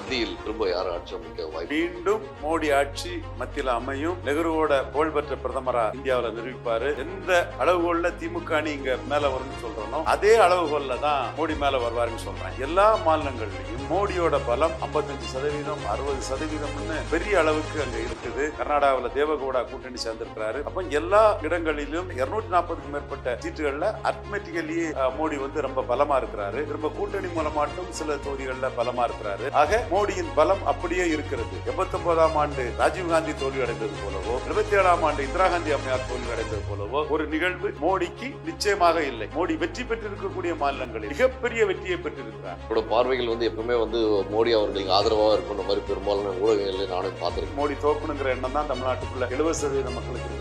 மத்தியில் திரும்ப யாரும் ஆட்சி அமைக்க வாய்ப்பு மீண்டும் மோடி ஆட்சி மத்தியில் அமையும். நெஹ்ருவோட புகழ்பெற்ற பிரதமரா இந்தியாவில் நிரூபிப்பாரு. எந்த அளவுகோல்ல திமுக அணி இங்க மேல வரும்னு சொல்றோம் அதே அளவுகோல்ல தான் மோடி மேல வருவாருன்னு சொல்றேன். எல்லா மாநிலங்கள்லயும் மோடியோட பலம் 55% சதவீதம் அறுபது சதவீதம்னு பெரிய அளவுக்கு அங்க இருக்குது. கர்நாடகாவில் தேவகவுடா கூட்டணி சேர்ந்திருக்கிறாரு. அப்ப எல்லா இடங்களிலும் 240 நாற்பதுக்கும் மேற்பட்ட சீட்டுகள்ல அட்மெட்டிக்கலி மோடி வந்து ரொம்ப பலமா இருக்கிறாரு. திரும்ப கூட்டணி மூலமாட்டும் சில தொகுதிகளில் பலமா இருக்கிறாரு. ஆக மோடியின் பலம் அப்படியே இருக்கிறது. எண்பத்தி ஒன்பதாம் ஆண்டு ராஜீவ் காந்தி தோல்வி அடைந்தது போலவோ இருபத்தி ஏழாம் ஆண்டு இந்திரா காந்தி அம்மையார் தோல்வி அடைந்தது போலவோ ஒரு நிகழ்வு மோடிக்கு நிச்சயமாக இல்லை. மோடி வெற்றி பெற்றிருக்கக்கூடிய மாநிலங்களில் மிகப்பெரிய வெற்றியை பெற்றிருக்கிறார். என்னோட பார்வைகள் வந்து எப்பவுமே வந்து மோடி அவர்களுக்கு ஆதரவாக இருக்குன்ற மாதிரி பெரும்பாலான ஊடகங்களில் நானும் பார்த்திருக்கேன். மோடி தோக்கணுங்கிற எண்ணம் தான் தமிழ்நாட்டுக்குள்ள எழுபது சதவீத மக்களுக்கு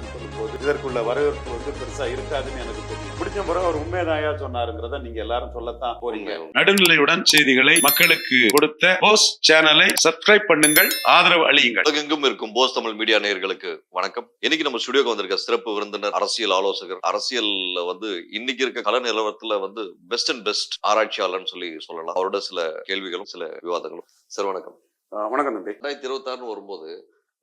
இதற்குள்ள வரவேற்பு வந்து பெருசா இருக்காதுன்னு எனக்கு தெரியும். பிடிச்ச முறை அவர் உண்மைதாயா சொன்னாருங்கிறத நீங்க எல்லாரும் சொல்லத்தான் போறீங்க. நடுநிலையுடன் செய்திகளை மக்களுக்கு கொடுத்த போஸ் சேனலை சப்ஸ்கிரைப் பண்ணுங்கள் ஆதரவு அளியுங்கள். உலகெங்கும் இருக்கும் போஸ் தமிழ் மீடியா நேயர்களுக்கு வணக்கம். இன்னைக்கு நம்ம ஸ்டுடியோக்கு வந்திருக்க சிறப்பு விருந்தினர் அரசியல் ஆலோசகர் அரசியல்ல வந்து இன்னைக்கு இருக்க கல நிலவரத்துல வந்து பெஸ்ட் அண்ட் பெஸ்ட் ஆராய்ச்சியாளர்னு சொல்லி சொல்லலாம். அவரோட சில கேள்விகளும் சில விவாதங்களும். சார் வணக்கம். வணக்கம் தம்பி. ரெண்டாயிரத்தி இருபத்தாறுன்னு வரும்போது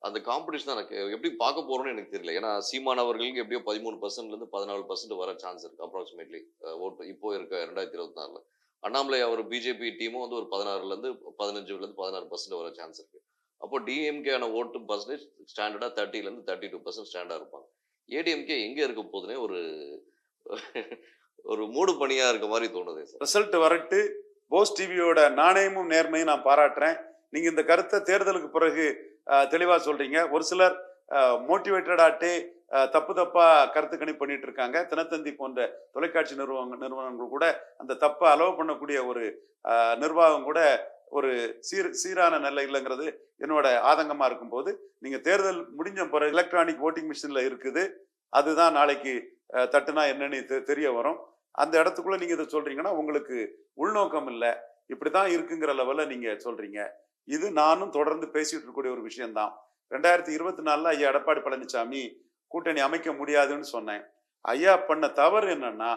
அந்த காம்படிஷன் எனக்கு எப்படி பார்க்க போறோம்னு எனக்கு தெரியல. ஏன்னா சீமான் அவர்களுக்கு எப்படியோ பதிமூணு பர்சன்ட்ல இருந்து பதினாலு பர்சன்ட் வர சான்ஸ் இருக்கு அப்ராக்சிமேட்லி ஓட்டு. இப்போ இருக்க ரெண்டாயிரத்தி இருபத்தி நாலுல. அண்ணாமலை அவர் பிஜேபி டீமும் வந்து ஒரு பதினாறுல இருந்து பதினஞ்சுல இருந்து பதினாறு பர்சன்ட் வர சான்ஸ் இருக்கு. அப்போ டிஎம்கே ஓட்டு பர்சன்டேஜ் ஸ்டாண்டர்டா தேர்ட்டில இருந்து தேர்ட்டி டூ பர்சன்ட் ஸ்டாண்டா இருப்பாங்க ஏடிஎம்கே எங்க இருக்க போதுனே ஒரு ஒரு மூடு பணியா இருக்க மாதிரி தோணுது. ரிசல்ட் வரட்டு. போஸ் டிவியோட நாணயமும் நேர்மையும் நான் பாராட்டுறேன். நீங்க இந்த கருத்தை தேர்தலுக்கு பிறகு தெளிவாக சொல்கிறீங்க ஒரு சிலர் மோட்டிவேட்டடாட்டு தப்பு தப்பாக கருத்து கணிப்பு பண்ணிட்டு இருக்காங்க. தினத்தந்தி போன்ற தொலைக்காட்சி நிறுவன நிறுவனங்கள் கூட அந்த தப்பை அலோவ் பண்ணக்கூடிய ஒரு நிர்வாகம் கூட ஒரு சீர் சீரான நிலை இல்லைங்கிறது என்னோட ஆதங்கமாக இருக்கும்போது நீங்கள் தேர்தல் முடிஞ்ச பிறகு எலக்ட்ரானிக் ஓட்டிங் மிஷினில் இருக்குது. அதுதான் நாளைக்கு தட்டுனா என்னன்னு தெ- தெரிய வரும். அந்த இடத்துக்குள்ளே நீங்கள் இதை சொல்கிறீங்கன்னா உங்களுக்கு உள்நோக்கம் இல்லை. இப்படி தான் இருக்குங்கிற லெவலில் நீங்கள் சொல்கிறீங்க இது நானும் தொடர்ந்து பேசிட்டு இருக்கக்கூடிய ஒரு விஷயம்தான். ரெண்டாயிரத்தி இருபத்தி நாலுல ஐயா எடப்பாடி பழனிசாமி கூட்டணி அமைக்க முடியாதுன்னு சொன்னேன். ஐயா பண்ண தவறு என்னன்னா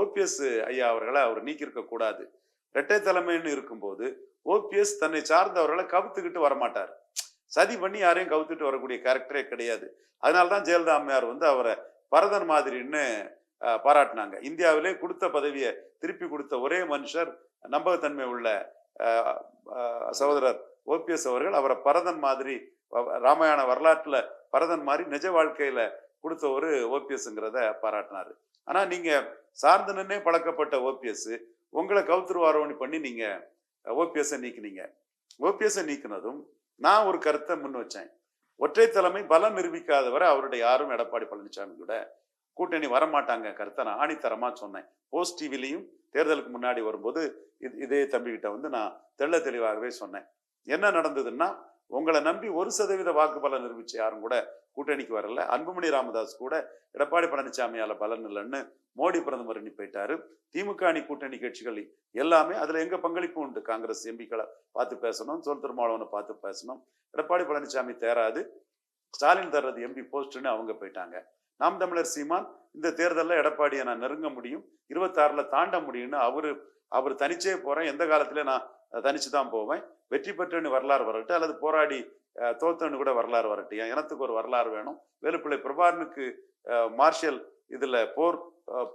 ஓபிஎஸ் ஐயா அவர்களை அவர் நீக்கியிருக்க கூடாது. இரட்டை தலைமைன்னு இருக்கும்போது ஓபிஎஸ் தன்னை சார்ந்தவர்களை கவுத்துக்கிட்டு வரமாட்டார். சதி பண்ணி யாரையும் கவுத்துட்டு வரக்கூடிய கேரக்டரே கிடையாது. அதனால தான் ஜெயலலிதா அம்மையார் வந்து அவரை பரதன் மாதிரின்னு பாராட்டினாங்க. இந்தியாவிலே கொடுத்த பதவியை திருப்பி கொடுத்த ஒரே மனுஷர் நம்பகத்தன்மை உள்ள சகோதரர் ஓபிஎஸ் அவர்கள் அவரை பரதன் மாதிரி ராமாயண வரலாற்றில் பரதன் மாதிரி நிஜ வாழ்க்கையில் கொடுத்த ஒரு ஓபிஎஸ்ங்கிறத பாராட்டினார். ஆனால் நீங்கள் சார்ந்து நின்னே பழக்கப்பட்ட ஓபிஎஸ் உங்களை கவுத்துருவாரோன்னு பண்ணி நீங்கள் ஓபிஎஸ்ஸை நீக்கினீங்க. ஓபிஎஸ்ஸை நீக்கினதும் நான் ஒரு கருத்தை முன் வச்சேன். ஒற்றை தலைமை பலம் நிரூபிக்காதவரை அவருடைய யாரும் எடப்பாடி பழனிசாமி கூட கூட்டணி வரமாட்டாங்க கருத்தை நான் ஆணித்தரமாக சொன்னேன். போஸ்ட் டிவிலையும் தேர்தலுக்கு முன்னாடி வரும்போது இது- இதே தம்பிக்கிட்ட வந்து நான் தெள்ள தெளிவாகவே சொன்னேன். என்ன நடந்ததுன்னா உங்களை நம்பி ஒரு சதவீத வாக்கு பலன் நிரூபிச்ச யாரும் கூட கூட்டணிக்கு வரல. அன்புமணி ராமதாஸ் கூட எடப்பாடி பழனிசாமியால பலன் இல்லைன்னு மோடி பிரதமர் எண்ணி போயிட்டாரு. திமுக அணி கூட்டணி கட்சிகள் எல்லாமே அதுல எங்க பங்களிப்பு உண்டு? காங்கிரஸ் எம்பிக்களை பார்த்து பேசணும் சொல் திருமாவளவனை பார்த்து பேசணும். எடப்பாடி பழனிசாமி தேராது. ஸ்டாலின் தர்றது எம்பி போஸ்ட்னு அவங்க போயிட்டாங்க. நாம் தமிழர் சீமான் இந்த தேர்தலில் எடப்பாடியை நான் நெருங்க முடியும். இருபத்தாறுல தாண்ட முடியும்னு அவரு அவர் தனிச்சே போறேன். எந்த காலத்திலே நான் தனிச்சு தான் போவேன். வெற்றி பெற்றுன்னு வரலாறு வரட்டும் அல்லது போராடி தோத்தவனு கூட வரலாறு வரட்டும். என் இனத்துக்கு ஒரு வரலாறு வேணும். வேலுப்பிள்ளை பிரபாரனுக்கு மார்ஷல் இதில் போர்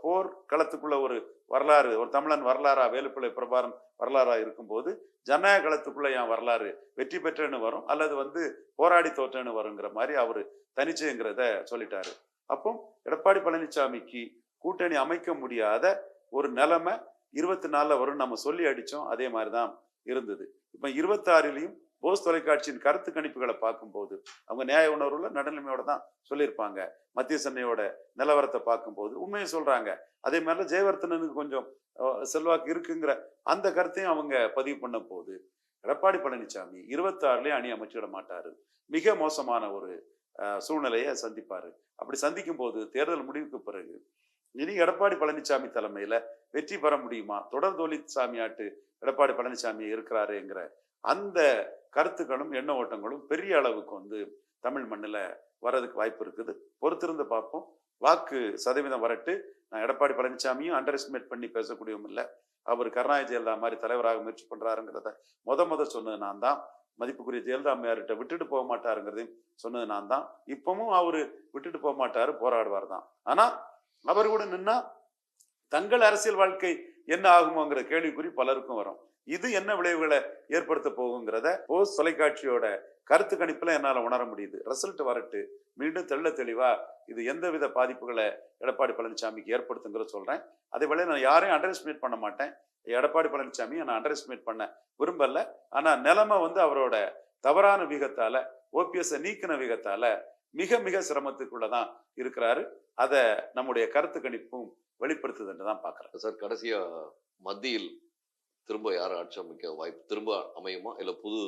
போர் களத்துக்குள்ள ஒரு வரலாறு ஒரு தமிழன் வரலாறா வேலுப்பிள்ளை பிரபாரன் வரலாறா இருக்கும்போது ஜனநாயக களத்துக்குள்ள என் வரலாறு வெற்றி பெற்றேன்னு வரும் அல்லது வந்து போராடி தோற்றேன்னு வருங்கிற மாதிரி அவர் தனிச்சுங்கிறத சொல்லிட்டாரு. அப்போ எடப்பாடி பழனிசாமிக்கு கூட்டணி அமைக்க முடியாத ஒரு நிலைமை இருபத்தி நாலில் வரும் நம்ம சொல்லி அடித்தோம் அதே மாதிரி தான் இருந்தது. இப்போ இருபத்தாறுலையும் போஸ் தொலைக்காட்சியின் கருத்து கணிப்புகளை பார்க்கும்போது அவங்க நியாய உணர்வுல நடுநிலைமையோட தான் சொல்லியிருப்பாங்க. மத்திய சென்னையோட நிலவரத்தை பார்க்கும்போது உண்மையை சொல்றாங்க. அதே மாதிரி ஜெயவர்த்தனனுக்கு கொஞ்சம் செல்வாக்கு இருக்குங்கிற அந்த கருத்தையும் அவங்க பதிவு பண்ண போது எடப்பாடி பழனிசாமி இருபத்தாறுலயும் அணி அமைச்சிட மாட்டாரு. மிக மோசமான ஒரு சூழ்நிலையை சந்திப்பாரு. அப்படி சந்திக்கும் போது தேர்தல் முடிவுக்கு பிறகு இனி எடப்பாடி பழனிசாமி தலைமையில வெற்றி பெற முடியுமா? தொடர் தோல்வி சாமியாட்டு எடப்பாடி பழனிசாமி இருக்கிறாருங்கிற அந்த கருத்துக்களும் எண்ண ஓட்டங்களும் பெரிய அளவுக்கு வந்து தமிழ் மண்ணில் வர்றதுக்கு வாய்ப்பு இருக்குது. பொறுத்திருந்து பார்ப்போம். வாக்கு சதவீதம் வரட்டு. நான் எடப்பாடி பழனிசாமியும் அண்டர் எஸ்டிமேட் பண்ணி பேசக்கூடியவும் இல்லை. அவர் கருணாநிதி ஜெயலலிதா மாதிரி தலைவராக முயற்சி பண்ணுறாருங்கிறத முத முத சொன்னது நான் தான். மதிப்புக்குரிய ஜெயலலிதா அம்மையார்கிட்ட விட்டுட்டு போக மாட்டாருங்கிறதையும் சொன்னது நான் தான். இப்பவும் அவர் விட்டுட்டு போக மாட்டாரு போராடுவார் தான். ஆனால் அவர் கூட நின்னா தங்கள் அரசியல் வாழ்க்கை என்ன ஆகுமோங்கிற கேள்விக்குறி பலருக்கும் வரும். இது என்ன விளைவுகளை ஏற்படுத்த போகுங்கிறத போஸ் தொலைக்காட்சியோட கருத்து கணிப்புல என்னால் உணர முடியுது. ரிசல்ட் வரட்டு. மீண்டும் தெள்ள தெளிவா இது எந்தவித பாதிப்புகளை எடப்பாடி பழனிசாமிக்கு ஏற்படுத்துங்கிற சொல்றேன். அதே வேளை நான் யாரையும் அண்டர் எஸ்டிமேட் பண்ண மாட்டேன். எடப்பாடி பழனிசாமியை நான் அண்டர் எஸ்டிமேட் பண்ண விரும்பல. ஆனால் நிலைமை வந்து அவரோட தவறான விகத்தால ஓபிஎஸ் நீக்கின விகத்தால மிக மிக சிரமத்துக்குள்ளதான் இருக்கிறாரு. அதை நம்முடைய கருத்து கணிப்பும் வெளிப்படுத்துது என்று தான் பாக்குறேன் சார் கடைசியா மத்தியில் திரும்ப யார் ஆட்சி அமைக்க வாய்ப்பு திரும்ப அமையுமா? இல்ல புது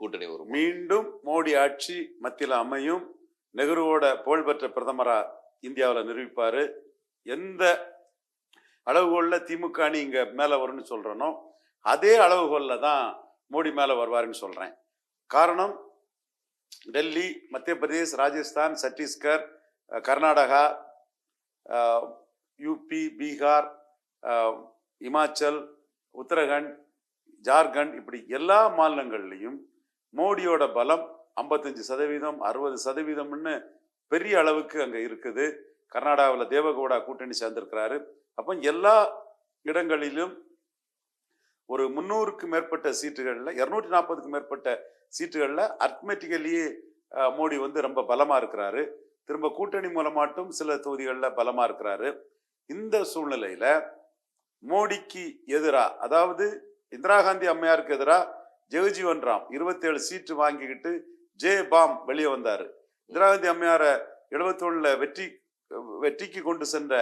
கூட்டணி வருமா? மீண்டும் மோடி ஆட்சி மத்தியில் அமையும். நெஹ்ருவோட புகழ்பெற்ற பிரதமரா இந்தியாவில் நிரூபிப்பாரு. எந்த அளவுகோல்ல திமுக அணி இங்க மேல வரும்னு சொல்றனோ அதே அளவுகோல்ல தான் மோடி மேல வருவாருன்னு சொல்றேன். காரணம் டெல்லி மத்திய பிரதேஷ் ராஜஸ்தான் சத்தீஸ்கர் கர்நாடகா யூபி பீகார் இமாச்சல் உத்தரகண்ட் ஜார்க்கண்ட் இப்படி எல்லா மாநிலங்கள்லையும் மோடியோட பலம் ஐம்பத்தஞ்சு சதவீதம் அறுபது சதவீதம்னு பெரிய அளவுக்கு அங்கே இருக்குது. கர்நாடகாவில் தேவகவுடா கூட்டணி சேர்ந்திருக்கிறாரு. அப்போ எல்லா இடங்களிலும் ஒரு முந்நூறுக்கு மேற்பட்ட சீட்டுகளில் இரநூற்றி நாற்பதுக்கு மேற்பட்ட சீட்டுகளில் அர்த்மெட்டிக்கலியே மோடி வந்து ரொம்ப பலமாக இருக்கிறாரு. திரும்ப கூட்டணி மூலமாட்டும் சில தொகுதிகளில் பலமாக இருக்கிறாரு. இந்த சூழ்நிலையில மோடிக்கு எதிரா அதாவது இந்திரா காந்தி அம்மையாருக்கு எதிரா ஜெகஜீவன் ராம் இருபத்தேழு சீட்டு வாங்கிக்கிட்டு ஜே பாம் வெளியே வந்தாரு. இந்திரா காந்தி அம்மையாரை எழுபத்தொன்னுல வெற்றி வெற்றிக்கு கொண்டு சென்ற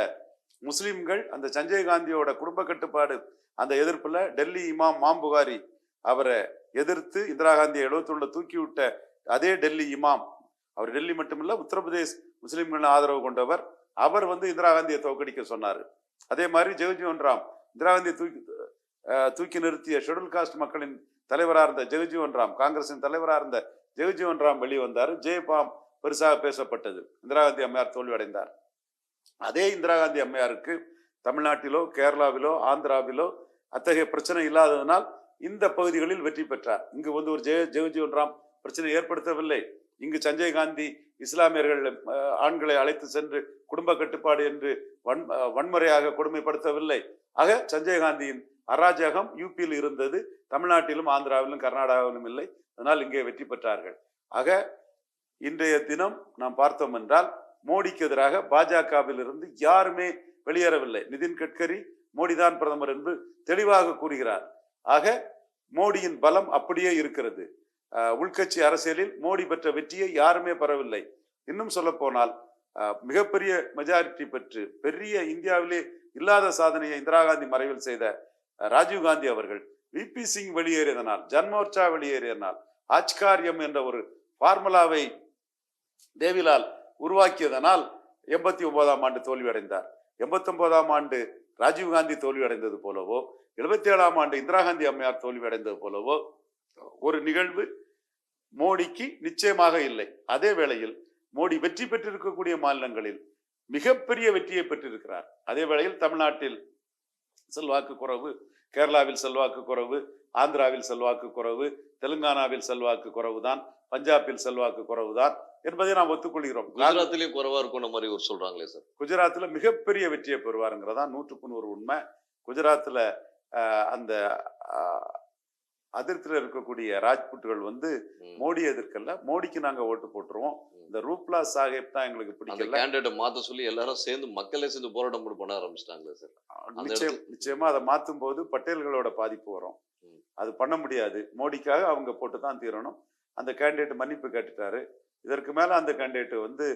முஸ்லிம்கள் அந்த சஞ்சய் காந்தியோட குடும்ப கட்டுப்பாடு அந்த எதிர்ப்புல டெல்லி இமாம் மாம்புகாரி அவரை எதிர்த்து இந்திரா காந்தியை எழுபத்தொன்னுல தூக்கி விட்ட அதே டெல்லி இமாம். அவர் டெல்லி மட்டுமில்ல உத்தரப்பிரதேஷ் முஸ்லிம்கள் ஆதரவு கொண்டவர். அவர் வந்து இந்திரா காந்தியை தோக்கடிக்க சொன்னார். அதே மாதிரி ஜெகஜீவன் ராம் இந்திரா காந்தியை தூக்கி தூக்கி நிறுத்திய ஷெடியூல் காஸ்ட் மக்களின் தலைவராக இருந்த ஜெகஜீவன் ராம் காங்கிரஸின் தலைவராக இருந்த ஜெகஜீவன் ராம் வெளியே வந்தார். ஜெயபாம் பெருசாக பேசப்பட்டது. இந்திரா காந்தி அம்மையார் தோல்வியடைந்தார். அதே இந்திரா காந்தி அம்மையாருக்கு தமிழ்நாட்டிலோ கேரளாவிலோ ஆந்திராவிலோ அத்தகைய பிரச்சனை இல்லாததனால் இந்த பகுதிகளில் வெற்றி பெற்றார். இங்கு வந்து ஒரு ஜெய ஜெகஜீவன் ராம் பிரச்சனை ஏற்படுத்தவில்லை. இங்கு சஞ்சய் காந்தி இஸ்லாமியர்கள் ஆண்களை அழைத்து சென்று குடும்ப கட்டுப்பாடு என்று வன் வன்முறையாக கொடுமைப்படுத்தவில்லை. ஆக சஞ்சய் காந்தியின் அராஜகம் யூபியில் இருந்தது தமிழ்நாட்டிலும் ஆந்திராவிலும் கர்நாடகாவிலும் இல்லை. அதனால் இங்கே வெற்றி பெற்றார்கள். ஆக இன்றைய தினம் நாம் பார்த்தோம் என்றால் மோடிக்கு எதிராக பாஜகவில் இருந்து யாருமே வெளியேறவில்லை. நிதின் கட்கரி மோடிதான் பிரதமர் என்று தெளிவாக கூறுகிறார். ஆக மோடியின் பலம் அப்படியே இருக்கிறது. உள்கட்சி அரசியலில் மோடி பெற்ற வெற்றியை யாருமே பெறவில்லை. இன்னும் சொல்ல போனால் மிகப்பெரிய மெஜாரிட்டி பெற்று பெரிய இந்தியாவிலே இல்லாத சாதனையை இந்திரா காந்தி மறைவில் செய்த ராஜீவ் காந்தி அவர்கள் விபி சிங் வெளியேறியதனால் ஜன்மோர்ச்சா வெளியேறியதனால் ஆச்காரியம் என்ற ஒரு ஃபார்முலாவை தேவிலால் உருவாக்கியதனால் எண்பத்தி ஒன்பதாம் ஆண்டு தோல்வியடைந்தார். எண்பத்தி ஒன்பதாம் ஆண்டு ராஜீவ் காந்தி தோல்வியடைந்தது போலவோ எழுபத்தி ஏழாம் ஆண்டு இந்திரா காந்தி அம்மையார் தோல்வியடைந்தது போலவோ ஒரு நிகழ்வு மோடிக்கு நிச்சயமாக இல்லை. அதே வேளையில் மோடி வெற்றி பெற்றிருக்கக்கூடிய மாநிலங்களில் மிகப்பெரிய வெற்றியை பெற்றிருக்கிறார். அதே வேளையில் தமிழ்நாட்டில் செல்வாக்கு குறைவு கேரளாவில் செல்வாக்கு குறைவு ஆந்திராவில் செல்வாக்கு குறைவு தெலுங்கானாவில் செல்வாக்கு குறைவுதான் பஞ்சாபில் செல்வாக்கு குறைவுதான் என்பதை நாம் ஒத்துக்கொள்கிறோம். குஜராத்திலயும் குறைவா இருக்கும்ன்ற மாதிரி ஒரு சொல்றாங்களே சார். குஜராத்ல மிகப்பெரிய வெற்றியை பெறுவாருங்கிறதா நூற்றுக்கு நூறு உண்மை. குஜராத்ல ஆஹ், அந்த அதிருப்தியில் இருக்கக்கூடிய ராஜ்புட்டுகள் வந்து. மோடி எதிர்க்கல. மோடிக்கு நாங்க ஓட்டு போட்டுருவோம். இந்த ரூப்லா சாஹேப் தான் எங்களுக்கு பிடிக்கல. கேண்டிடேட்டை மாத்த சொல்லி எல்லாரும் சேர்ந்து மக்களே சேர்ந்து போராட்டம் கூட பண்ண ஆரம்பிச்சிட்டாங்களே சார் நிச்சயம் நிச்சயமா அதை மாத்தும் போது பட்டேல்களோட பாதிப்பு வரும். அது பண்ண முடியாது. மோடிக்காக அவங்க போட்டு தான் தீரணும். அந்த கேண்டிடேட் மன்னிப்பு கேட்டுட்டாரு. இதற்கு மேல அந்த கேண்டிடேட் வந்து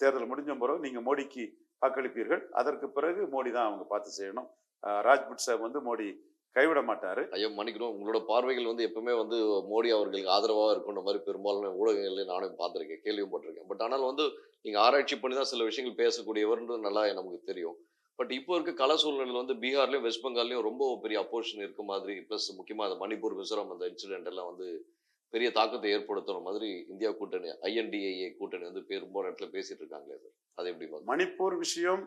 தேர்தல் முடிஞ்ச பிறகு நீங்க மோடிக்கு வாக்களிப்பீர்கள். அதற்கு பிறகு மோடி தான் அவங்க பார்த்து செய்யணும். ராஜ்புட் சாப் வந்து மோடி கைவிட மாட்டாரு. ஐயா மன்னிக்கணும். உங்களோட பார்வைகள் வந்து எப்பவுமே வந்து மோடி அவர்களுக்கு ஆதரவா இருக்குன்ற மாதிரி பெரும்பாலான ஊடகங்கள்ல நானும் பார்த்திருக்கேன் கேள்வியும் பட்டிருக்கேன். பட் ஆனால் வந்து நீங்க ஆராய்ச்சி பண்ணி தான் சில விஷயங்கள் பேசக்கூடியவர்ன்றது நல்லா நமக்கு தெரியும். பட் இப்போ இருக்க கள சூழ்நிலையில் வந்து பீகார்லயும் வெஸ்ட் பெங்கால்லையும் ரொம்ப பெரிய அப்போசிஷன் இருக்க மாதிரி ப்ளஸ் முக்கியமா அந்த மணிப்பூர் மிசோரம் அந்த இன்சிடென்ட் எல்லாம் வந்து பெரிய தாக்கத்தை ஏற்படுத்துற மாதிரி இந்தியா கூட்டணி ஐஎன்டிஏஏ கூட்டணி வந்து பெரும்பாலும் இடத்துல பேசிட்டு இருக்காங்களே சார் அது எப்படி? மணிப்பூர் விஷயம்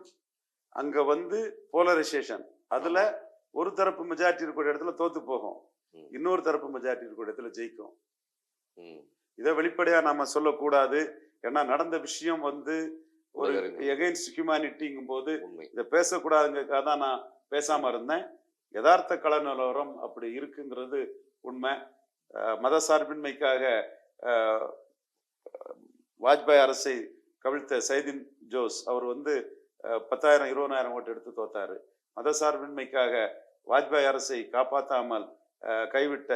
அங்க வந்து போலரைசேஷன் அதுல ஒரு தரப்பு மெஜாரிட்டி இருக்கிற இடத்துல தோத்து போகும். இன்னொரு தரப்பு மெஜாரிட்டி இருக்கிற இடத்துல ஜெயிக்கும். இதை வெளிப்படையா நாம சொல்லக்கூடாது ஏன்னா நடந்த விஷயம் வந்து ஒரு. எகைன்ஸ்ட் ஹியூமனிட்டிங்கும் போது இதை பேசக்கூடாதுங்கிறதுக்காக தான் நான் பேசாம இருந்தேன் யதார்த்த கள நிலவரம் அப்படி இருக்குங்கிறது உண்மை மத சார்பின்மைக்காக வாஜ்பாய் அரசை கவிழ்த்த சைதின் ஜோஸ் அவர் வந்து பத்தாயிரம் இருபதாயிரம் ஓட்டு எடுத்து தோத்தாரு. மதசார்பின்மைக்காக வாஜ்பாய் அரசை காப்பாற்றாமல் கைவிட்ட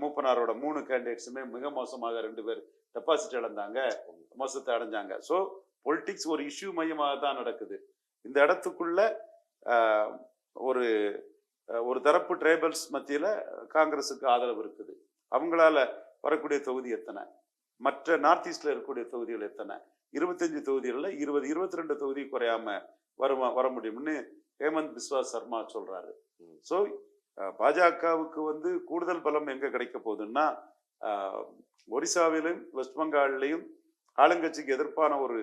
மூப்பனாரோட மூணு கேண்டிடேட்ஸுமே மிக மோசமாக ரெண்டு பேர் டெபாசிட் இழந்தாங்க. மோசத்தை அடைஞ்சாங்க. ஸோ பொலிட்டிக்ஸ் ஒரு இஷ்யூ மையமாக தான் நடக்குது. இந்த இடத்துக்குள்ள ஒரு ஒரு தரப்பு ட்ரைபல்ஸ் மத்தியில் காங்கிரஸுக்கு ஆதரவு இருக்குது. அவங்களால வரக்கூடிய தொகுதி எத்தனை? மற்ற நார்த் ஈஸ்டில் இருக்கக்கூடிய தொகுதிகள் எத்தனை? இருபத்தஞ்சு தொகுதிகளில் இருபது இருபத்தி ரெண்டு தொகுதி குறையாம வருமா வர முடியும்னு ஹேமந்த் பிஸ்வா சர்மா சொல்றாரு. ஸோ பாஜகவுக்கு வந்து கூடுதல் பலம் எங்க கிடைக்க போகுதுன்னா ஒரிசாவிலும் வெஸ்ட் பெங்கால்லையும் ஆளுங்கட்சிக்கு எதிர்ப்பான ஒரு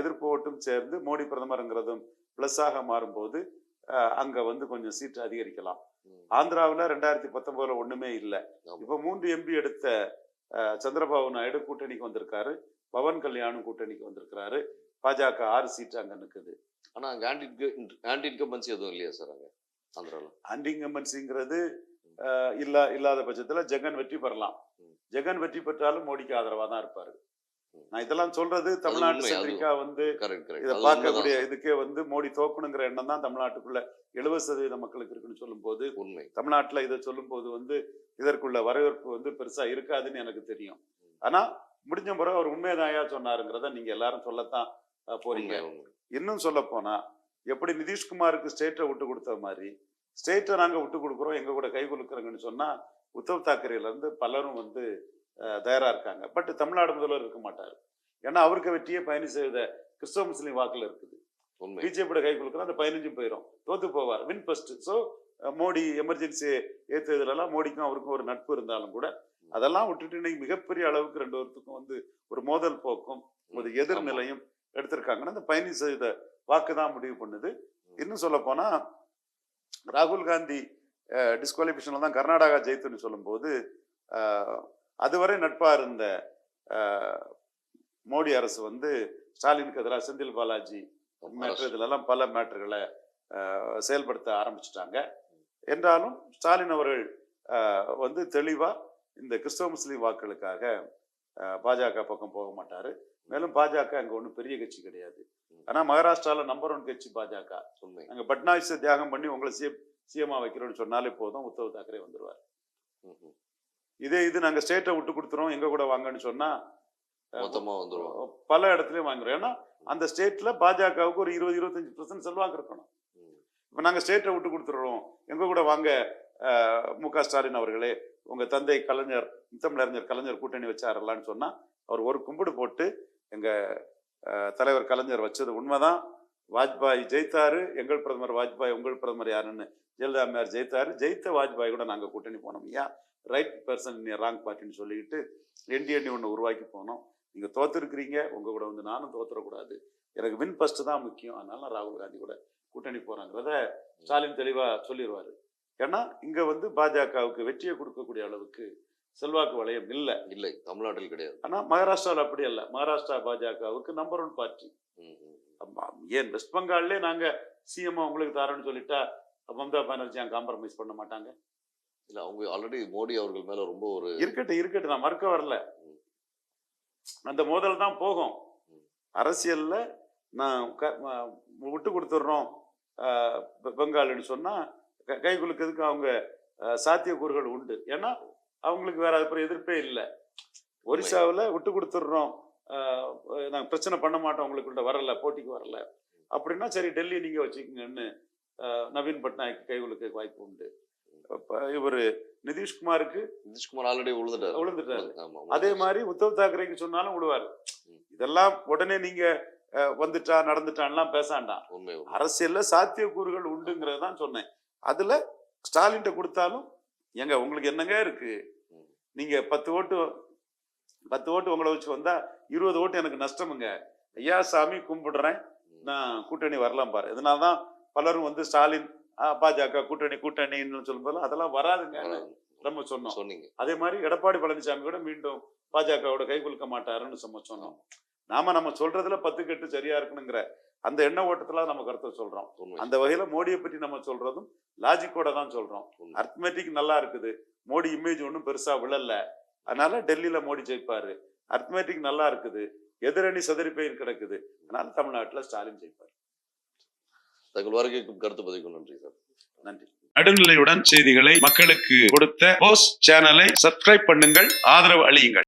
எதிர்ப்பு ஓட்டும் சேர்ந்து மோடி பிரதமருங்கிறதும் பிளஸ்ஸாக மாறும்போது அங்க வந்து கொஞ்சம் சீட்டு அதிகரிக்கலாம். ஆந்திராவில் ரெண்டாயிரத்தி பத்தொன்பதுல ஒண்ணுமே இல்லை. இப்ப மூன்று எம்பி எடுத்த சந்திரபாபு நாயுடு கூட்டணிக்கு வந்திருக்காரு பவன் கல்யாணும் கூட்டணிக்கு வந்திருக்கிறாரு. பாஜக ஆறு சீட்டு அங்க நிக்குது. ஆனா அங்க ஆன்டி ஆன்டி இன்கம்பன்சி எதுவும் இல்லையா சார் அங்க? ஆந்திரால. ஆன்டிங்கம்பன்சிங்கிறது ஆஹ், இல்ல இல்லாத பட்சத்துல ஜெகன் வெற்றி பெறலாம். ஜெகன் வெற்றி பெற்றாலும் மோடிக்கு ஆதரவா தான் இருப்பாரு. நான் இதெல்லாம் சொல்றது தமிழ்நாட்டு சென்ட்ரிக்கா வந்து இதை பார்க்கக்கூடிய இதுக்கே வந்து மோடி தோக்கணுங்கிற எண்ணம் தான் தமிழ்நாட்டுக்குள்ள எழுபது சதவீத மக்களுக்கு இருக்குன்னு சொல்லும்போது உண்மை. தமிழ்நாட்டுல இதை சொல்லும்போது வந்து இதற்குள்ள வரவேற்பு வந்து பெருசா இருக்காதுன்னு எனக்கு தெரியும். ஆனா முடிஞ்ச முறை அவர் உண்மைதாயா சொன்னாருங்கிறத நீங்க எல்லாரும் சொல்லத்தான் போறீங்க. இன்னும் சொல்ல போனா எப்படி நிதிஷ்குமாருக்கு ஸ்டேட்டை விட்டு கொடுத்த மாதிரி ஸ்டேட்டை நாங்க விட்டு கொடுக்குறோம் எங்க கூட கை குலுக்குறோங்கன்னு சொன்னா உத்தவ் தாக்கரேல இருந்து பலரும் வந்து தயாரா இருக்காங்க. பட் தமிழ்நாடு முதல்வர் இருக்க மாட்டாரு. ஏன்னா அவருக்கு வெற்றியே பயணி செய்த கிறிஸ்தவ முஸ்லீம் வாக்குல இருக்குது. பிஜேபியோட கை கொடுக்குறோம் அந்த பதினஞ்சும் போயிடும் தோத்து போவார். Win first so Modi emergency ஏற்றுறதுலாம் மோடிக்கும் அவருக்கும் ஒரு நட்பு இருந்தாலும் கூட அதெல்லாம் விட்டுட்டு இன்னைக்கு மிகப்பெரிய அளவுக்கு ரெண்டு பேர்த்துக்கும் வந்து ஒரு மோதல் போக்கும் ஒரு எதிர்நிலையும் எடுத்திருக்காங்கன்னா அந்த பயணி செய்த வாக்கு தான் முடிவு பண்ணுது. இன்னும் சொல்ல போனா ராகுல் காந்தி டிஸ்குவாலிஃபிகேஷன்ல தான் கர்நாடகா ஜெயித்துன்னு சொல்லும்போது அதுவரை நட்பா இருந்த மோடி அரசு வந்து ஸ்டாலினுக்கு எதிராக செந்தில் பாலாஜி மேட்ரு இதுலலாம் பல மேட்டர்களை செயல்படுத்த ஆரம்பிச்சிட்டாங்க. என்றாலும் ஸ்டாலின் அவர்கள் வந்து தெளிவா இந்த கிறிஸ்தவ முஸ்லீம் வாக்குகளுக்காக அஹ், பாஜக பக்கம் போக மாட்டாரு. மேலும் பாஜக அங்க ஒன்றும் பெரிய கட்சி கிடையாது. ஆனா மகாராஷ்டிரால நம்பர் ஒன் கட்சி பாஜக. உண்மை. அங்க பட்னாவிஸை தியாகம் பண்ணி உங்களை சிஎம் சிஎம்மா வைக்கிறோம்னு சொன்னாலே போதும் உத்தவ் தாக்கரே ம். இதே இது நாங்க ஸ்டேட்டை விட்டு கொடுத்துறோம் எங்க கூட வாங்கன்னு சொன்னா அஹ், மொத்தமா வந்துருவாங்க. பல இடத்துலயும் வாங்குறோம். ஏன்னா அந்த ஸ்டேட்ல பாஜகவுக்கு ஒரு இருபது இருபத்தஞ்சு பர்சன்ட் செல்வாக்கு இருக்கணும். இப்போ நாங்கள் ஸ்டேட்டை விட்டு கொடுத்துடுறோம் எங்க கூட வாங்க மு க ஸ்டாலின் அவர்களே உங்கள் தந்தை கலைஞர் முத்தமிழறிஞர் கலைஞர் கூட்டணி வச்சாரலான்னு சொன்னால் அவர் ஒரு கும்பிடு போட்டு எங்கள் தலைவர் கலைஞர் வச்சது உண்மைதான். வாஜ்பாய் ஜெயித்தாரு எங்கள் பிரதமர் வாஜ்பாய் உங்கள் பிரதமர் யாருன்னு ஜெயலலிதா அம்மையார் ஜெயித்தாரு. ஜெயித்த வாஜ்பாய் கூட நாங்கள் கூட்டணி போனோம். ஏன்? ரைட் பர்சன் ராங் பார்ட்டின்னு சொல்லிக்கிட்டு என்டிஎன்டி ஒன்று உருவாக்கி போனோம். நீங்கள் தோத்துருக்கிறீங்க உங்கள் கூட வந்து நானும் தோத்துறக்கூடாது. எனக்கு வின் ஃபஸ்ட்டு தான் முக்கியம். அதனால நான் ராகுல் காந்தி கூட கூட்டணி போகிறாங்கிறத ஸ்டாலின் தெளிவாக சொல்லிடுவார் ஏன்னா இங்க வந்து பாஜகவுக்கு வெற்றியை கொடுக்கக்கூடிய அளவுக்கு செல்வாக்கு வளையம் இல்லை. இல்லை தமிழ்நாட்டில் கிடையாது. ஆனா மகாராஷ்டிராவில் அப்படி அல்ல. மகாராஷ்டிரா பாஜகவுக்கு நம்பர் ஒன் பார்ட்டி ஏன் வெஸ்ட் பெங்கால்லே நாங்க சிஎம் உங்களுக்கு தரோன்னு சொல்லிட்டா மம்தா பானர்ஜி அங்க காம்ப்ரமைஸ் பண்ண மாட்டாங்க? இல்ல அவங்க ஆல்ரெடி மோடி அவர்கள் மேல ரொம்ப ஒரு இருக்கட்டும் இருக்கட்டும் நான் மறுக்க வரல. அந்த மோதல் தான் போகும். அரசியல்ல நான் விட்டு கொடுத்துட்றோம் பெங்கால்னு சொன்னா க- குலுக்கிறதுக்கு அவங்க சாத்தியக்கூறுகள் உண்டு. ஏன்னா அவங்களுக்கு வேற அப்புறம் எதிர்ப்பே இல்லை. ஒரிசாவில் விட்டு கொடுத்துட்றோம். நாங்கள் பிரச்சனை பண்ண மாட்டோம் உங்களுக்குள்ள வரல போட்டிக்கு வரல. அப்படின்னா சரி டெல்லி நீங்க வச்சுக்கோங்கன்னு நவீன் பட்நாயக் கை குலுக்க வாய்ப்பு உண்டு. இவர் நிதிஷ்குமாருக்கு நிதிஷ்குமார் ஆல்ரெடி விழுந்துட்டாரு ஆமா, அதே மாதிரி உத்தவ் தாக்கரேக்கு சொன்னாலும் விடுவார். இதெல்லாம் உடனே நீங்க வந்துட்டா நடந்துட்டான்லாம் பேசாண்டாம். அரசியல்ல சாத்தியக்கூறுகள் உண்டுங்கிறத தான் சொன்னேன். அதுல ஸ்டாலின்ட்ட கொடுத்தாலும் எங்க உங்களுக்கு என்னங்க இருக்கு. நீங்க பத்து ஓட்டு பத்து ஓட்டு உங்களை வச்சு வந்தா இருபது ஓட்டு எனக்கு நஷ்டமுங்க ஐயா சாமி கும்பிடுறேன். நான் கூட்டணி வரலாம் பாரு இதனாலதான் பலரும் வந்து ஸ்டாலின் ஆஹ், பாஜக கூட்டணி கூட்டணின்னு சொல்லும்போது அதெல்லாம் வராதுங்க வராது. நம்ம சொன்னோம் சொன்னீங்க அதே மாதிரி எடப்பாடி பழனிசாமி கூட மீண்டும் பாஜகவோட கை குலுக்க மாட்டாருன்னு நம்ம சொன்னோம் நாம நம்ம சொல்றதுல பத்து கெட்டு சரியா இருக்கணுங்கிற அந்த எண்ண ஓட்டத்துல நம்ம கருத்தை சொல்றோம். அந்த வகையில மோடியை பற்றி நம்ம சொல்றதும் லாஜிக்கோட தான் சொல்றோம். அர்த்மெட்டிக் நல்லா இருக்குது. மோடி இமேஜ் ஒன்றும் பெருசா விழல. அதனால டெல்லியில மோடி ஜெயிப்பாரு. அர்த்மெட்டிக் நல்லா இருக்குது. எதிரணி சதுரி பெயர் கிடக்குது. அதனால தமிழ்நாட்டுல ஸ்டாலின் ஜெயிப்பார். தங்கள் வருகைக்கும் கருத்து பதிவுக்கும் நன்றி சார். நன்றி. நடுநிலையுடன் செய்திகளை மக்களுக்கு கொடுத்த போஸ் சேனலை சப்ஸ்கிரைப் பண்ணுங்கள். ஆதரவு அளியுங்கள்.